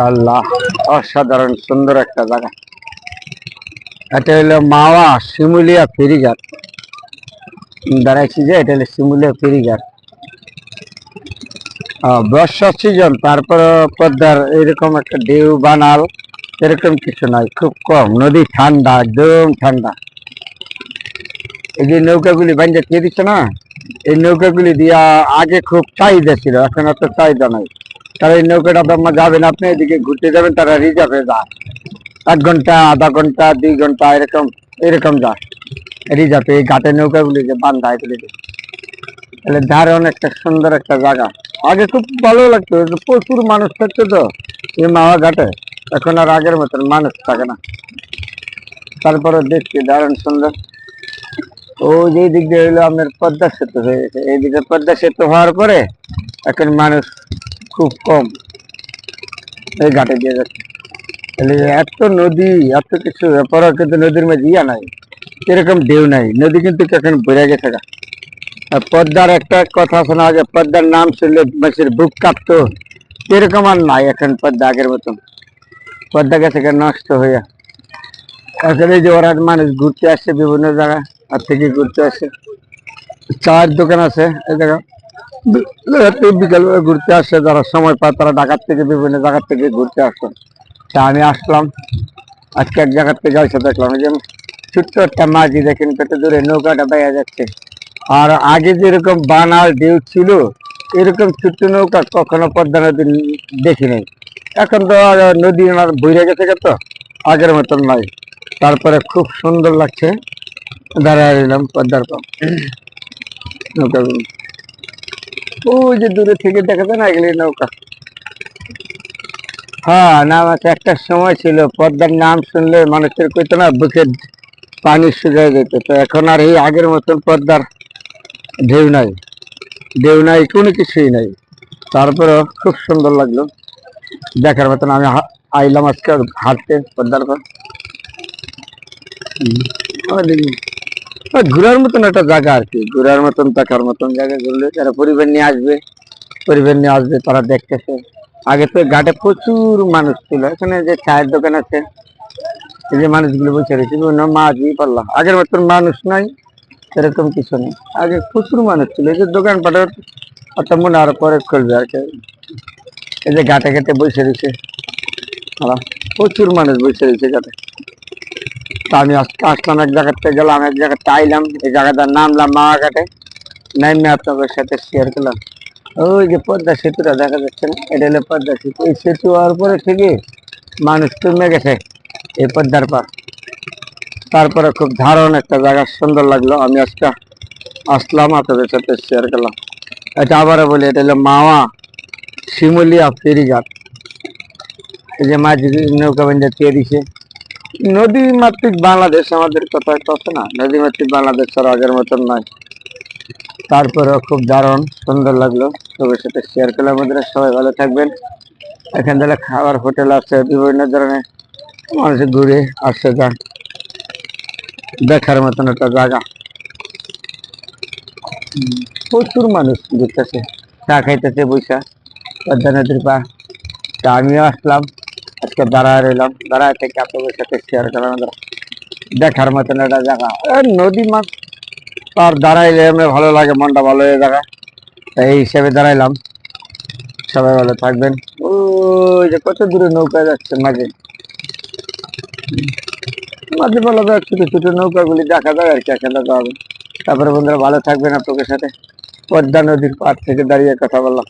মাশাআল্লাহ অসাধারণ সুন্দর একটা জায়গা। এটা হলো মাওয়া শিমুলিয়া ফেরিঘাট। দাঁড়াইছি যে এটা হলো শিমুলিয়া ফেরিঘাট। আহ, বর্ষার সিজন তারপর পদ্মার এরকম একটা ঢেউ বানাল এরকম কিছু নাই খুব কম। নদী ঠান্ডা একদম ঠান্ডা। এই যে নৌকাগুলি বাঞ্জা দিয়ে দিচ্ছে না এই নৌকাগুলি দিয়া আগে খুব চাহিদা ছিল এখন অত চাহিদা নাই। তারা এই নৌকাটা আপনার যাবেন, আপনি এদিকে ঘুরতে যাবেন, তারা রিজার্ভে যায়। এক ঘণ্টা, আধা ঘণ্টা, দুই ঘণ্টা, এরকম এরকম যায়। রিজার্ভে এই ঘাটের নৌকাগুলি যে বান্ধা, এগুলি তাহলে ধারণ একটা সুন্দর একটা জায়গা। আগে খুব ভালো লাগতো প্রচুর মানুষ থাকতো তো এই মাওয়া ঘাটে। এখন আর আগের মতন মানুষ থাকে না। তারপরে দেখছি দারুণ সুন্দর। ও যে দিক দিয়ে হইল আপনার পদ্মা সেতু হয়ে গেছে। এইদিকে পদ্মা সেতু হওয়ার পরে এখন মানুষ খুব কম। এই ঘাটে দিয়ে যাচ্ছে। তাহলে এত নদী, এত কিছু এরপরও কিন্তু নদীর মধ্যে ইয়া নাই। এরকম ঢেউ নাই। নদী কিন্তু এখন বেড়ে গেছে গা। আর পদ্মার একটা কথা শোনা যে পদ্মার নাম শুনলে মানুষের বুক কাঁপতো। এরকম আর নাই এখন পদ্মা আগের মতন। পদ্মা গেছে গা নষ্ট হয়ে। আসলে এই যে ওরা মানুষ ঘুরতে আসছে বিভিন্ন জায়গায়, আর থেকে ঘুরতে আসে চায়ের দোকান আছে, এই জায়গা বিকাল ঘুরতে আসে, যারা সময় পায় তারা ঢাকার থেকে বিভিন্ন জায়গার থেকে ঘুরতে আসে। তা আমি আসলাম, আজকে এক জায়গার থেকে এসে দেখলাম যে ছোট্ট একটা মাঝি দেখেন দূরে নৌকাটা যাচ্ছে। আর আগে যেরকম ঢেউ ছিল, এরকম ছোট্ট নৌকা কখনো পদ্মা নদী দেখি নাই এখন তো নদী আমার বইরে গেছে তো, আগের মতন নাই। তারপরে খুব সুন্দর লাগছে। দাঁড়ায় রইলাম পদ্মার নৌকাগুলো। ওই যে দূরে থেকে দেখা না এগুলি নৌকা। হ্যাঁ আছে, একটা সময় ছিল পদ্মার নাম শুনলে মানুষের কইতো না বুকের পানি শুকিয়ে যেত। তো এখন আর এই আগের মতন পদ্মার ঢেউ নাই। ঢেউ নাই, কোনো কিছুই নাই। তারপরে খুব সুন্দর লাগল। দেখার মতন আমি আইলাম আজকে হাঁটতে পদ্মার পর। ওই ঘোরার মতন একটা জায়গা আর কি। ঘোরার মতন, দেখার মতন জায়গা ঘুরলে তারা পরিবার নিয়ে আসবে। পরিবার নিয়ে আসবে, তারা দেখতেছে। আগে তো ঘাটে প্রচুর মানুষ ছিল। এখানে যে চায়ের দোকান আছে, এই যে মানুষগুলো বসে রয়েছে, বিভিন্ন মাঝি পাল্লা। আগের মতন মানুষ নাই, এরকম কিছু নেই। আগে প্রচুর মানুষ ছিল। এই যে দোকান পাটের মনে আরও পরে খুলবে আর কি। এই যে ঘাটে ঘাটে বসে রয়েছে প্রচুর মানুষ বসে রয়েছে ঘাটে। আমি আজকে আসলাম এক জায়গাতে, গেলাম এক জায়গাতে, আইলাম, এই জায়গাটার নামলাম মামা ঘাটে নাইমে আপনাদের সাথে শেয়ার করলাম। ওই যে পদ্মা সেতুটা দেখা যাচ্ছে না? এটা হলো পদ্মা সেতু। এই সেতু হওয়ার পরে থেকে মানুষ কমে গেছে এই পদ্মার পার তারপরে খুব ধারণ একটা জায়গা, সুন্দর লাগল। আমি আজকে আসলাম আপনাদের সাথে শেয়ার করলাম। এটা আবারও বলি, এটা হলো মাওয়া শিমুলিয়া ফেরিঘাট। এই যে মাঝি নৌকা বান্ধা দিয়ে দিছে। নদী মাতৃক বাংলাদেশ আমাদের কথা আছে না? নদী মাতৃক বাংলাদেশ আর আগের মতন নয় তারপরেও খুব দারুণ, সুন্দর লাগল। সবার সাথে শেয়ার করলাম আমাদের সবাই ভালো থাকবেন। এখান থেকে খাবার, হোটেল আছে, বিভিন্ন ধরনের মানুষ ঘুরে আসছে যান দেখার মতন একটা জায়গা। প্রচুর মানুষ দেখতেছে চা খাইতেছে বৈশা। পদ্মা নদীর পা তা আমিও আসলাম। আজকে দাঁড়ায় রইলাম। দাঁড়ায় থেকে আপনাদের সাথে শেয়ার করলাম। দেখার মতন একটা জায়গা। নদী মাছ আর দাঁড়াইলে এমনি ভালো লাগে, মনটা ভালো হয়ে জায়গা তাই এই হিসেবে দাঁড়াইলাম। সবাই ভালো থাকবেন। ওই যে কত দূরে নৌকা যাচ্ছে মাঝে। মাঝে ভালো ছোট ছোট নৌকাগুলি দেখা যায় আর কি দেখা হবে। তারপরে বন্ধুরা ভালো থাকবেন আপনাদের সাথে। পদ্মা নদীর পাড় থেকে দাঁড়িয়ে কথা বললাম।